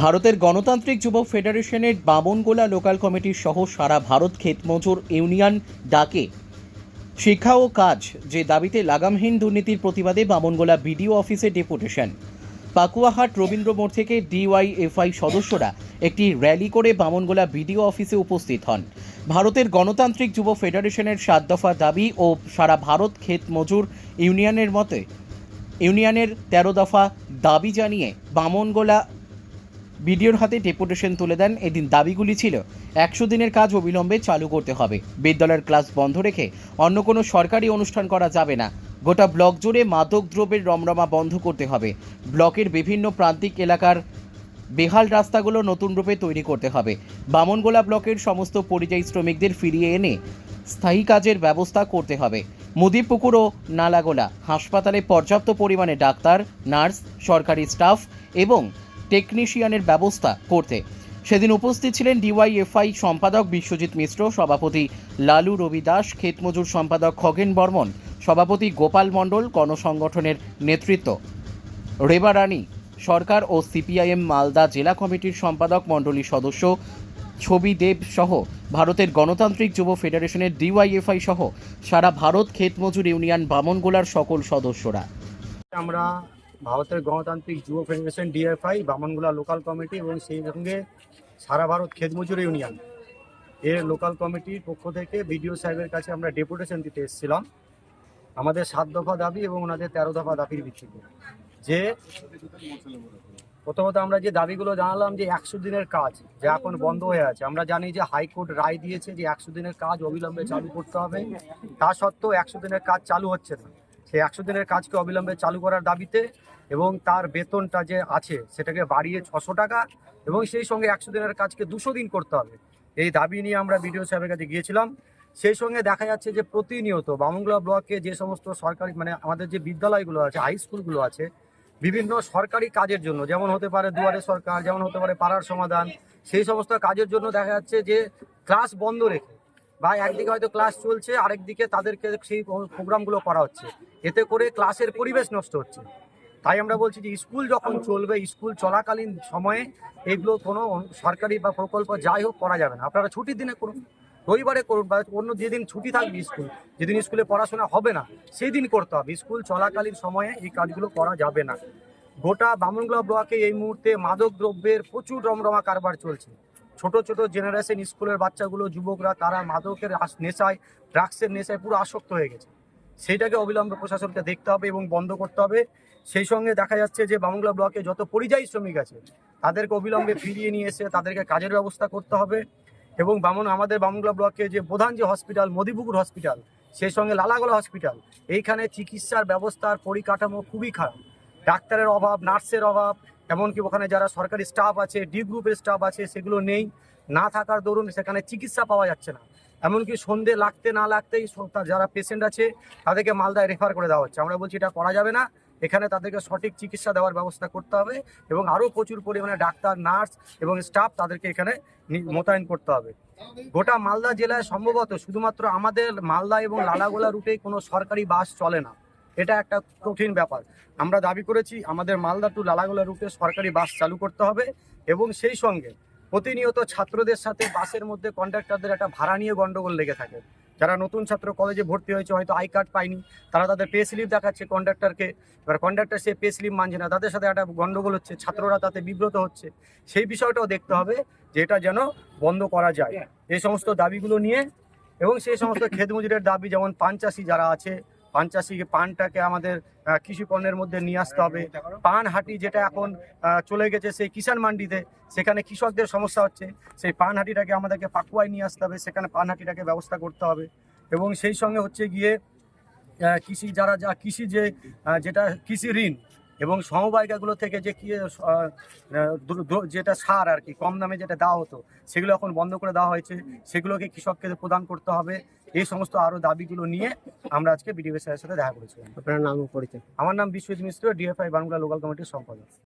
ভারতের গণতান্ত্রিক যুব ফেডারেশনের বামনগোলা লোকাল কমিটির সহ সারা ভারত ক্ষেতমজুর ইউনিয়ন ডাকে। শিক্ষা ও কাজ, যে দাবিতে লাগামহীন দুর্নীতির প্রতিবাদে Bamangola BDO office deputation. Pakuahat Rabindra মোড় থেকে ডিওয়াইএফআই সদস্যরা একটি র্যালি করে বামনগোলা বিডিও অফিসে উপস্থিত হন। ভারতের গণতান্ত্রিক যুব ফেডারেশনের সাত দফা দাবি ও সারা ভারত ক্ষেত মজুর ইউনিয়নের মতে, ইউনিয়নের তেরো দফা দাবি জানিয়ে বামনগোলা বিডিওর হাতে ডেপুটেশন তুলে দেন এদিন দাবিগুলি ছিল, একশো দিনের কাজ অবিলম্বে চালু করতে হবে। বিদ্যালয়ের ক্লাস বন্ধ রেখে অন্য কোনো সরকারি অনুষ্ঠান করা যাবে না। গোটা ব্লক জুড়ে মাদক দ্রব্যের রমরমা বন্ধ করতে হবে। ব্লকের বিভিন্ন প্রান্তিক এলাকার বেহাল রাস্তাগুলো নতুন রূপে তৈরি করতে হবে। বামনগোলা ব্লকের সমস্ত পরিযায়ী শ্রমিকদের ফিরিয়ে এনে স্থায়ী কাজের ব্যবস্থা করতে হবে। মুদিপুকুর ও নালাগোলা হাসপাতালে পর্যাপ্ত পরিমাণে ডাক্তার, নার্স, সরকারি স্টাফ এবং টেকনিশিয়ানের ব্যবস্থা করতে। সেদিন উপস্থিত ছিলেন ডিওয়াইএফআই সম্পাদক বিশ্বজিৎ মিশ্র, সভাপতি লালু রবি দাস ক্ষেতমজুর সম্পাদক খগেন বর্মন, সভাপতি গোপাল মণ্ডল, গণসংগঠনের নেতৃত্ব। রেবা রানী, সরকার ও সিপিআইএম মালদা জেলা কমিটির সম্পাদক মণ্ডলীর সদস্য ছবি দেব সহ ভারতের গণতান্ত্রিক যুব ফেডারেশনের ডিওয়াইএফআই সহ সারা ভারত ক্ষেতমজুর ইউনিয়ন বামনগোলার সকল সদস্যরা। আমরা ভারতের গণতান্ত্রিক যুব federation DFI, Bamangola local committee এবং সেই সঙ্গে সারা ভারত খেতমজুর ইউনিয়ন। এর লোকাল কমিটির পক্ষ থেকে বিডিও সাহেবের কাছে আমরা ডেপুটেশন দিতে এসেছিলাম। আমাদের সাত দফা দাবি এবং ওনাদের তেরো দফা দাবির ভিত্তিতে। যে প্রথমত আমরা যে দাবিগুলো জানালাম যে একশো দিনের কাজ যা এখন বন্ধ হয়ে আছে, আমরা জানি যে হাইকোর্ট রায় দিয়েছে যে একশো দিনের কাজ অবিলম্বে চালু করতে হবে। তা সত্ত্বেও একশো দিনের কাজ চালু হচ্ছে না। সেই একশো দিনের কাজকে অবিলম্বে চালু করার দাবিতে এবং তার বেতনটা যে আছে সেটাকে বাড়িয়ে ছশো টাকা এবং সেই সঙ্গে একশো দিনের কাজকে দুশো দিন করতে হবে। এই দাবি নিয়ে আমরা বিডিও সাহেবের কাছে গিয়েছিলাম। সেই সঙ্গে দেখা যাচ্ছে যে প্রতিনিয়ত বামুংলা ব্লকে যে সমস্ত সরকারি মানে আমাদের যে বিদ্যালয়গুলো আছে, হাই স্কুলগুলো আছে, বিভিন্ন সরকারি কাজের জন্য, যেমন হতে পারে দুয়ারে সরকার, যেমন হতে পারে পাড়ার সমাধান, সেই সমস্ত কাজের জন্য দেখা যাচ্ছে যে ক্লাস বন্ধ রেখে বা একদিকে হয়তো ক্লাস চলছে, আরেকদিকে তাদেরকে সেই প্রোগ্রামগুলো করা হচ্ছে। এতে করে ক্লাসের পরিবেশ নষ্ট হচ্ছে। তাই আমরা বলছি যে স্কুল যখন চলবে স্কুল চলাকালীন সময়ে এগুলো কোনো সরকারি বা প্রকল্প যাই হোক করা যাবে না। আপনারা ছুটির দিনে করুন। রবিবারে করুন বা অন্য যেদিন ছুটি থাকবে স্কুল যেদিন স্কুলে পড়াশোনা হবে না সেই দিন করতে হবে। স্কুল চলাকালীন সময়ে এই কাজগুলো করা যাবে না। গোটা বামনগোলা ব্লকে এই মুহূর্তে মাদক দ্রব্যের প্রচুর রমরমা কারবার চলছে। ছোট ছোট জেনারেশন স্কুলের বাচ্চাগুলো, যুবকরা, তারা মাদকের নেশায় ড্রাগসের নেশায় পুরো আসক্ত হয়ে গেছে। সেইটাকে অবিলম্বে প্রশাসনকে দেখতে হবে এবং বন্ধ করতে হবে। সেই সঙ্গে দেখা যাচ্ছে যে বামুংলা ব্লকে যত পরিযায়ী শ্রমিক আছে, তাদেরকে অবিলম্বে ফিরিয়ে নিয়ে এসে তাদেরকে কাজের ব্যবস্থা করতে হবে এবং বামন, আমাদের বামুংলা ব্লকে যে প্রধান যে হসপিটাল মদিপুকুর হসপিটাল সেই সঙ্গে লালাগোলা হসপিটাল এইখানে চিকিৎসার ব্যবস্থার পরিকাঠামো খুবই খারাপ। ডাক্তারের অভাব, নার্সের অভাব এমনকি ওখানে যারা সরকারি স্টাফ আছে ডি গ্রুপের স্টাফ আছে, সেগুলো নেই। না থাকার দরুন সেখানে চিকিৎসা পাওয়া যাচ্ছে না। এমনকি সন্ধে লাগতে না লাগতেই যারা পেশেন্ট আছে, তাদেরকে মালদায় রেফার করে দেওয়া হচ্ছে। আমরা বলছি, এটা করা যাবে না। এখানে তাদেরকে সঠিক চিকিৎসা দেওয়ার ব্যবস্থা করতে হবে এবং আরও প্রচুর পরিমাণে ডাক্তার, নার্স এবং স্টাফ তাদেরকে এখানে মোতায়েন করতে হবে। গোটা মালদা জেলায় সম্ভবত শুধুমাত্র আমাদের মালদা এবং লালাগোলা রুটেই কোনো সরকারি বাস চলে না। এটা একটা কঠিন ব্যাপার। আমরা দাবি করেছি, আমাদের মালদা টু লালাগোলা রুটে সরকারি বাস চালু করতে হবে এবং সেই সঙ্গে প্রতিনিয়ত ছাত্রদের সাথে বাসের মধ্যে কন্ডাক্টরদের একটা ভাড়া নিয়ে গন্ডগোল লেগে থাকে। যারা নতুন ছাত্র কলেজে ভর্তি হয়েছে হয়তো আই কার্ড পায়নি, তারা তাদের পে স্লিপ দেখাচ্ছে কন্ডাক্টরকে এবার কন্ডাক্টর সে পে স্লিপ মানছে না, তাদের সাথে একটা গন্ডগোল হচ্ছে, ছাত্ররা তাতে বিব্রত হচ্ছে। সেই বিষয়টাও দেখতে হবে যে এটা যেন বন্ধ করা যায়। এই সমস্ত দাবিগুলো নিয়ে এবং সেই সমস্ত ক্ষেত মজুরের দাবি, যেমন পান চাষি যারা আছে পান চাষিকে পানটাকে আমাদের কৃষি পণ্যের মধ্যে নিয়ে আসতে হবে। পান হাটি যেটা এখন চলে গেছে সেই কিষাণ মান্ডিতে, সেখানে কৃষকদের সমস্যা হচ্ছে। সেই পান হাটিটাকে আমাদেরকে পাকুয়ায় নিয়ে আসতে হবে, সেখানে পান হাটিটাকে ব্যবস্থা করতে হবে। এবং সেই সঙ্গে হচ্ছে গিয়ে কৃষি, যারা, যা কৃষি যে যেটা কৃষি ঋণ এবং সমবায়িকাগুলো থেকে যে কি যেটা সার আর কি কম দামে যেটা দেওয়া হতো সেগুলো এখন বন্ধ করে দেওয়া হয়েছে। সেগুলোকে কৃষককে প্রদান করতে হবে। এই সমস্ত আরও দাবিগুলো নিয়ে আমরা আজকে বিডিও স্যারের সাথে দেখা করেছিলাম। আপনার নাম পরিচয়? আমার নাম বিশ্বজিৎ মিশ্র ডিএফআই বাংলা লোকাল কমিটির সম্পাদক।